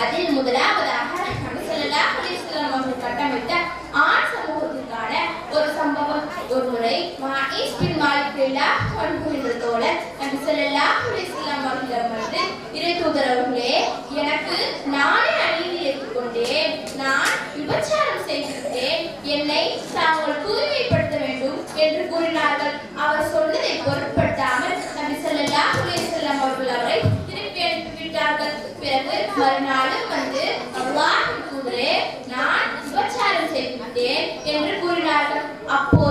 அதில் முதலாவதாக நபிசல்லா அலிஸ்லாம் அவர்கள் கட்டமைத்த ஆண் சமூகத்திற்கான ஒரு சம்பவம். ஒரு முறை மாயிஸ் பின் மாலிக் பில்லா என்ற தோழர் நபிசல்லா அலிஸ்லாம் அவர்களிடம் வந்து இறை தூதர் அவர்களே பிறகு மறுநாளும் வந்து அல்லாஹ் கூறே நான் விபச்சாரம் செய்து விட்டேன் என்று கூறினார்கள். அப்போ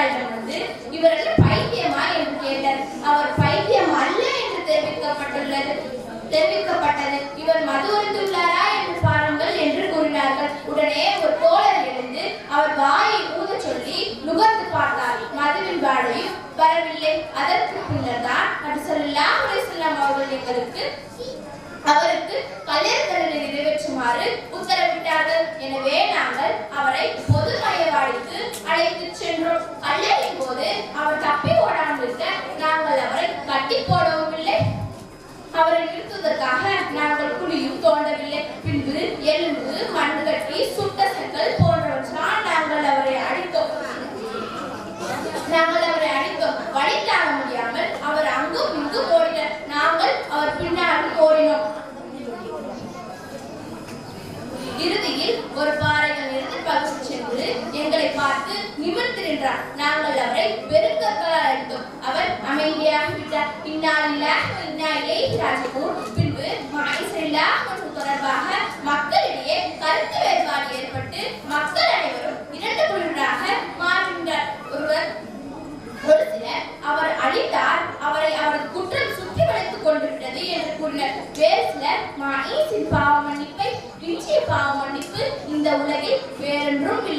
அவர்களின் வந்து இவர்கள் பைத்தியமா என்று கேட்டார். அவர் பைத்தியம் அல்ல என்று தெரிவிக்கப்பட்டுள்ளது. தெரிவிக்கப்பட்டது. இவர் மது அருந்துள்ளாரா என்று பாருங்கள் என்று கூறினார்கள். உடனே ஒரு தோழர் எழுந்து அவர் வாயை ஊத சொல்லி நுகர்ந்து பார்த்தார் மதுவின் வாழையும் வரவில்லை. அதற்கு பின்னர் தான் அது ஸல்லல்லாஹு அவர்கள் எங்களுக்கு அவருக்கு கல்யாண நிறைவேற்றுமாறு உத்தரவிட்டார்கள். எனவே நாங்கள் அவரை பொது மையவாடிக்கு அழைத்து சென்றோம். கல்லறையின் போது அவர் தப்பி ஓடாமல் நாங்கள் அவரை கட்டி போடவும் இல்லை அவரை நிறுத்துவதற்காக நாங்கள் குழியும் தோண்டவில்லை. பின்பு எலும்பு மண் கட்டி சுட்ட செங்கல் போன்றவற்றால் நாங்கள் அவரை அடித்தோம். நாங்கள் அவரை அடித்தோம். வழி தாங்க முடியாமல் அவர் அங்கும் இங்கும் ஓடினார். நாங்கள் அவர் பின்னாலும் ஓடினோம். இறுதியில் ஒரு பாறைகள் இருந்து பகுதி சென்று எங்களை பார்த்து நிமிர்ந்து நின்றார். நாங்கள் அவரை வெறுக்கற்களால் அடித்தோம் அவர் அமைதியாக விட்டார் இந்நாளில் இந்நாளிலே ராஜபூர். பின்பு மாயிசரில்லா மற்றும் தொடர்பாக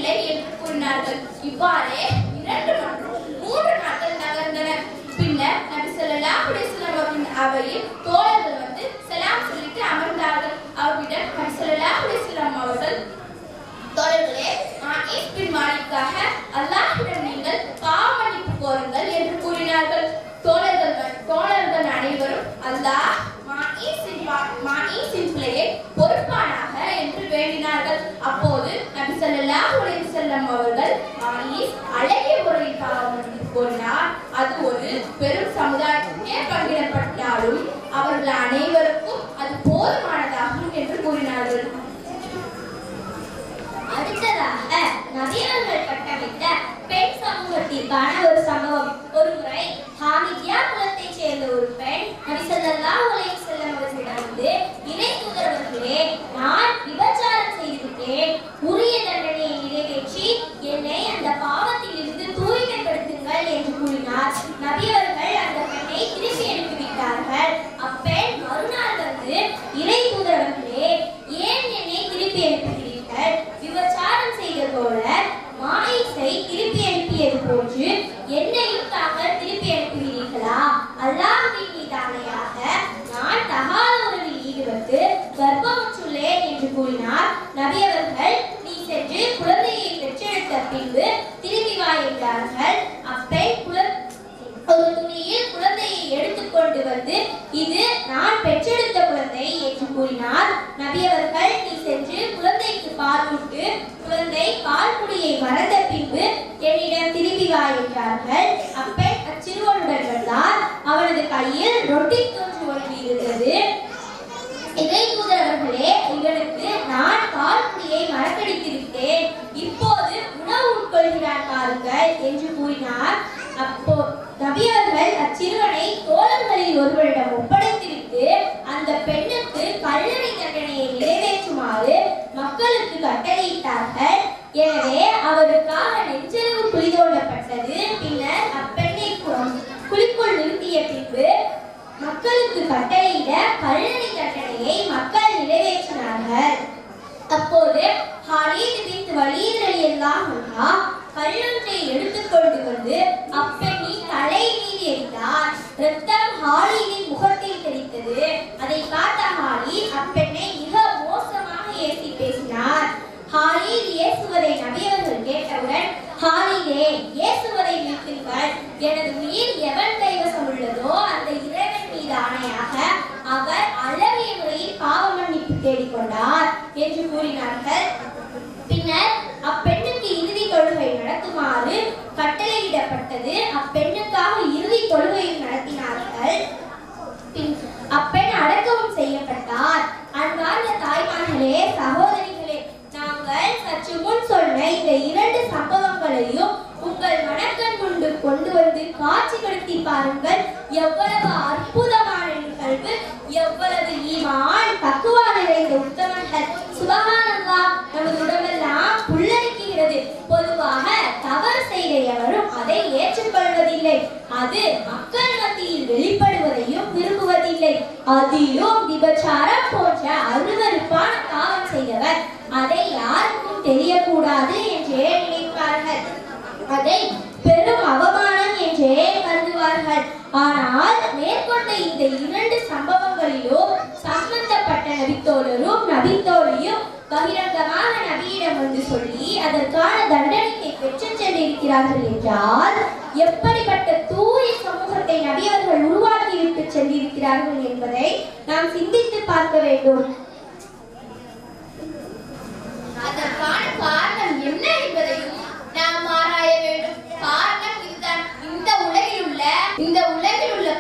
இல்லை என்று கூறினார்கள். இவ்வாறே இரண்டு மற்றும் மூன்று நாட்கள் நகர்ந்தன. பின்னர் நபி ஸல்லல்லாஹு அவையில் தோழர்கள் வந்து சலாம் சொல்லிட்டு அமர்ந்தார்கள் அவர்களிடம் நபி ஸல்லல்லாஹு அலைஹி வஸல்லம் அவர்கள் தோழர்களே மாயிஸ் பின் மாலிக்காக அல்லாஹ்விடம் நீங்கள் பாவ மன்னிப்பு கோருங்கள் என்று கூறினார்கள் தோழர்கள் வ- தோழர்கள் அனைவரும் அல்லாஹ் மாயிஸின் பா- மாயிஸின் பிள்ளையை பொறுப்பானாக என்று வேண்டினார்கள் அப்போது நபி ஸல்லல்லாஹு செல்லம் அவர்கள். மாயிஸ் அழகிய முறையில் பாவ கொண்டார் அது ஒரு பெரும் சமுதாயத்துக்கே பங்கிடப்பட்டாலும் அவர்கள் அனைவருக்கும் அது போதுமானதாகும் என்று கூறினார்கள். அடுத்ததாக நவீனங்கள் கட்டமைத்த பெண் சமூகத்திற்கான ஒரு சம்பவம். ஒரு முறை ஹாமிதியா குலத்தைச் சேர்ந்த ஒரு பெண் நபி ஸல்லல்லாஹு அலைஹி வஸல்லம் அவர்களிடம் வந்து இறை தூதரவர்களே நான் விபச்சாரம் செய்துவிட்டேன் உரிய தண்டனையை நிறைவேற்றி என்னை அந்த பாவத்தில் இருந்து தூய்மைப்படுத்துங்கள் என்று கூறினார் நபியவர்கள் அந்த பெண்ணை திருப்பி அனுப்பிவிட்டார்கள் அப்பெண் மறுநாள் வந்து இறை தூதரவர்களே ஏன் என்னை விபச்சாரம் செய்த போல மாயிசை திருப்பி அனுப்பியது போன்று என்னையும் தாங்கள் திருப்பி நான் தகாத உறவில் ஈடுபட்டு கர்ப்பமுற்றுள்ளேன் என்று கூறினார். நீ சென்று குழந்தையை பெற்றெடுத்த பின்பு திரும்பி வா என்றார்கள். அப்பெண் ஒரு துணியில் குழந்தையை எடுத்துக்கொண்டு வந்து இது நான் பெற்றெடுத்த குழந்தை என்று கூறினார். நபியவர்கள் குழந்தைக்கு குழந்தை பால்குடியை மறந்த பின்பு என்னிடம் திரும்பி வா என்றார்கள். அப்பெண் அச்சிறுவனுடன் வந்தார் அவனது கையில் ரொட்டி தேடிக்கொண்டார் என்று கூறினார்கள். பின்னர் அப்பெண்ணுக்கு இறுதி தொழுகை நடத்துமாறு கட்டளையிடப்பட்டது. அப்பெண்ணுக்காக இறுதி தொழுகையை நடத்தினார்கள். அப்பெண் அடக்கமும் செய்யப்பட்டார். அன்பார்ந்த தாய்மார்களே சகோதரிகளே நாங்கள் சற்று முன் சொன்ன இந்த இரண்டு சம்பவங்களையும் உங்கள் மனக்கண் கொண்டு கொண்டு வந்து காட்சிப்படுத்தி பாருங்கள். எவ்வளவு அற்புதமான நிகழ்வு எவ்வளவு ஈமான் அதிலும் விபச்சாரம் போன்ற அருவருப்பான பாவம் செய்தவர். அதை யாருக்கும் தெரியக்கூடாது என்றே நினைப்பார்கள். அதை பெரும் அவமானம் என்றே கருதுவார்கள். ஆனால் மேற்கொண்ட இந்த இரண்டு சம்பவங்களிலும் சம்பந்தப்பட்ட நபித்தோழரும் நபித்தோழியும் பகிரங்கமாக நபியிடம் வந்து சொல்லி அதற்கான தண்டனையை பெற்று சென்றிருக்கிறார்கள் என்றால் எப்படிப்பட்ட தூய சமூகத்தை நபி அவர்கள் உருவாக்கிவிட்டு இருக்கிறார்கள் என்பதை நாம் சிந்தித்து பார்க்க வேண்டும். அதற்கான காரணம் என்ன என்பதையும் நாம் ஆராய வேண்டும். காரணம் இதுதான். இந்த உலகில் உள்ள இந்த உலகில் உள்ள